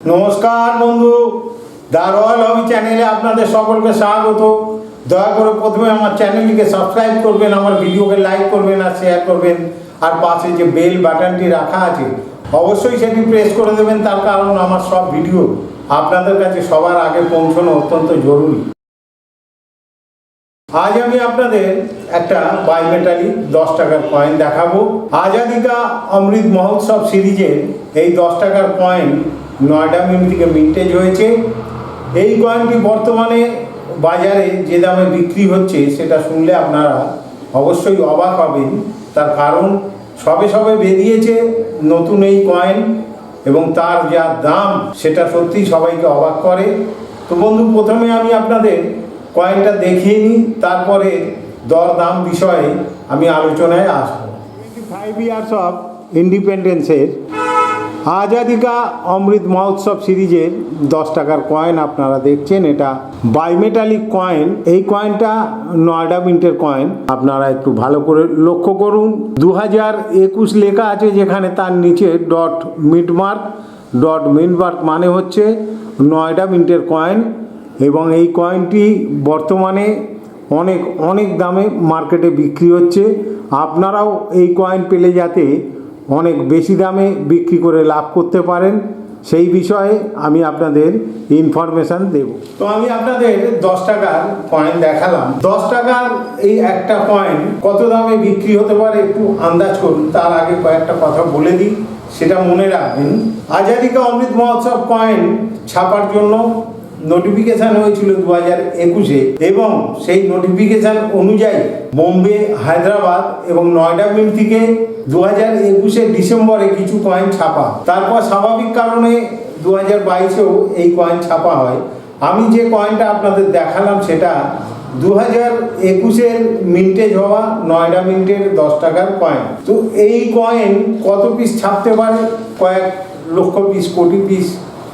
নমস্কার বন্ধু। The royal হবি চ্যানেলে আপনাদের সকলকে স্বাগত। দয়া করে প্রথমে আমার চ্যানেলটিকে সাবস্ক্রাইব করবেন, আমার ভিডিওকে লাইক করবেন আর শেয়ার করবেন। আর পাশে যে বেল বাটনটি রাখা আছে, অবশ্যই সেটি প্রেস করে দেবেন। তার কারণ আমার সব ভিডিও আপনাদের কাছে সবার আগে পৌঁছানো অত্যন্ত জরুরি। আজ আমি আপনাদের একটা বাইমেটালি দশ টাকার কয়েন দেখাবো। আজাদিকা অমৃত মহোৎসব সিরিজের এই দশ টাকার কয়েন নয়ডা মিন্ট থেকে মিন্টেজ হয়েছে। এই কয়েনটি বর্তমানে বাজারে যে দামে বিক্রি হচ্ছে, সেটা শুনলে আপনারা অবশ্যই অবাক হবেন। তার কারণ, সবে সবে বেরিয়েছে নতুন এই কয়েন এবং তার যা দাম, সেটা সত্যিই সবাইকে অবাক করে। তো বন্ধু, প্রথমে আমি আপনাদের কয়েনটা দেখিয়ে নিই, তারপরে দর দাম বিষয়ে আমি আলোচনায় আসব। ফাইভ ইয়ার্স অফ ইন্ডিপেন্ডেন্সের আজাদিকা অমৃত মহোৎসব সিরিজের দশ টাকার কয়েন আপনারা দেখছেন, এটা বাইমেটালিক কয়েন এই কয়েনটা নয়ডা মিন্টের কয়েন আপনারা একটু ভালো করে লক্ষ্য করুন। দু হাজার একুশ লেখা আছে যেখানে তার নিচে ডট মিডমার্ক ডট মিনমার্ক মানে হচ্ছে নয়ডা মিন্টের কয়েন এবং এই কয়েনটি বর্তমানে অনেক অনেক দামে মার্কেটে বিক্রি হচ্ছে। আপনারাও এই কয়েন পেলে যাতে অনেক বেশি দামে বিক্রি করে লাভ করতে পারেন। সেই বিষয়ে আমি আপনাদের ইনফরমেশান দেব। তো আমি আপনাদের দশ টাকার কয়েন দেখালাম। দশ টাকার এই একটা কয়েন কত দামে বিক্রি হতে পারে একটু আন্দাজ করুন। তার আগে কয়েকটা কথা বলে দিই। সেটা মনে রাখবেন। আজাদিকা অমৃত মহোৎসব কয়েন ছাপার জন্য নোটিফিকেশন হয়েছিল দু হাজার একুশে এবং সেই নোটিফিকেশন অনুযায়ী বোম্বে, হায়দ্রাবাদ এবং নয়ডা মিল থেকে দু হাজার একুশে ডিসেম্বরে কিছু কয়েন ছাপা। তারপর স্বাভাবিক কারণে দু হাজার বাইশেও এই কয়েন ছাপা হয়। আমি যে কয়েনটা আপনাদের দেখালাম সেটা দু হাজার একুশের মিন্টেজ হওয়া নয়ডা মিন্টের দশ টাকার কয়েন তো এই কয়েন কত পিস ছাপতে পারে? কয়েক লক্ষ পিস কোটি পিস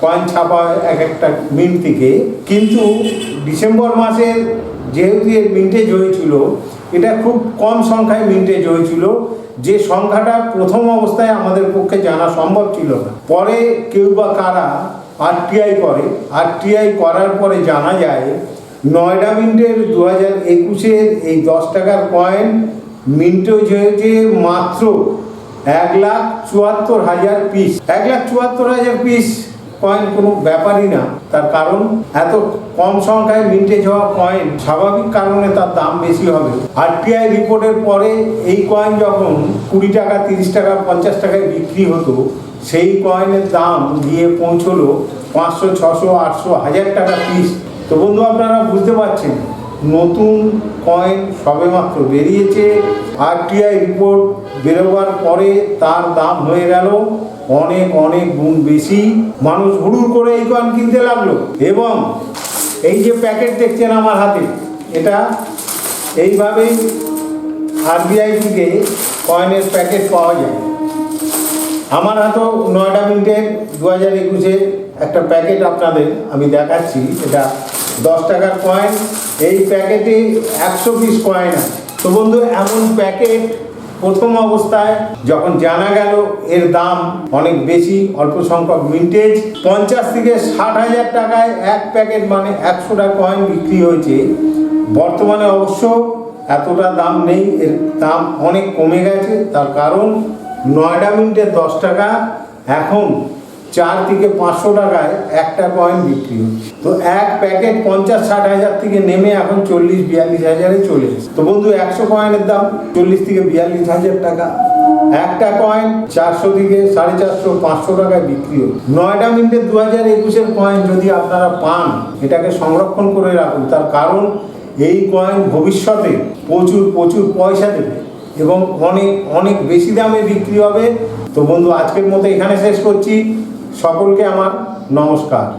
কয়েন ছাপা এক একটা মিন্ট থেকে। কিন্তু ডিসেম্বর মাসের যেহেতু এর মিন্টেজ হয়েছিল, এটা খুব কম সংখ্যায় মিন্টেজ হয়েছিল। যে সংখ্যাটা প্রথম অবস্থায় আমাদের পক্ষে জানা সম্ভব ছিল না। পরে কেউ বা কারা আরটিআই করে আরটিআই করার পরে জানা যায়, নয়ডা মিন্টের দু হাজার একুশের এই দশ টাকার কয়েন মিন্টেজ হয়েছে মাত্র এক লাখ চুয়াত্তর হাজার পিস এক লাখ চুয়াত্তর হাজার পিস কয়েন কোনো ব্যাপারই না। তার কারণ, এত কম সংখ্যায় মিন্টেজ হওয়া কয়েন স্বাভাবিক কারণে তার দাম বেশি হবে। আরটিআই রিপোর্টের পরে এই কয়েন যখন কুড়ি টাকা, তিরিশ টাকা, পঞ্চাশ টাকায় বিক্রি হতো, সেই কয়েনের দাম গিয়ে পৌঁছলো পাঁচশো, ছশো, আটশো, হাজার টাকা পিস তো বন্ধু, আপনারা বুঝতে পারছেন, নতুন কয়েন সবেমাত্র বেরিয়েছে। আরটিআই রিপোর্ট বেরোবার পরে তার দাম হয়ে গেল অনেক অনেক গুণ বেশি মানুষ হুড়ুর করে এই কয়েন কিনতে লাগল। এবং এই যে প্যাকেট দেখছেন আমার হাতে, এটা এইভাবেই আরবিআই থেকে কয়েনের প্যাকেট পাওয়া যায়। আমার হাতেও নয়ডা মিন্টের দু হাজার একুশের একটা প্যাকেট আপনাদের আমি দেখাচ্ছি, এটা দশ টাকার কয়েন। এই প্যাকেটে একশো পিস কয়েন আছে। তো বন্ধু এমন প্যাকেট প্রথম অবস্থায় যখন জানা গেল এর দাম অনেক বেশি অল্প সংখ্যক মিন্টেজ পঞ্চাশ থেকে ষাট হাজার টাকায় এক প্যাকেট মানে একশোটা কয়েন বিক্রি হয়েছে। বর্তমানে অবশ্য এতটা দাম নেই, এর দাম অনেক কমে গেছে, তার কারণ নয়ডা মিনিটের দশ টাকা। এখন চার থেকে পাঁচশো টাকায় একটা কয়েন বিক্রি হচ্ছে। তো এক প্যাকেট পঞ্চাশ, ষাট হাজার থেকে নেমে এখন চল্লিশ, বিয়াল্লিশ হাজারে চলে তো বন্ধু, একশো কয়েনের দাম চল্লিশ থেকে বিয়াল্লিশ হাজার টাকা। একটা কয়েন চারশো থেকে সাড়ে চারশো, পাঁচশো টাকায় বিক্রি হচ্ছে। নয়টা মিনিটের দু হাজার একুশের কয়েন যদি আপনারা পান, এটাকে সংরক্ষণ করে রাখুন। তার কারণ, এই কয়েন ভবিষ্যতে প্রচুর প্রচুর পয়সা দেবে এবং অনেক অনেক বেশি দামে বিক্রি হবে। তো বন্ধু, আজকের মতো এখানে শেষ করছি। সকলকে আমার নমস্কার।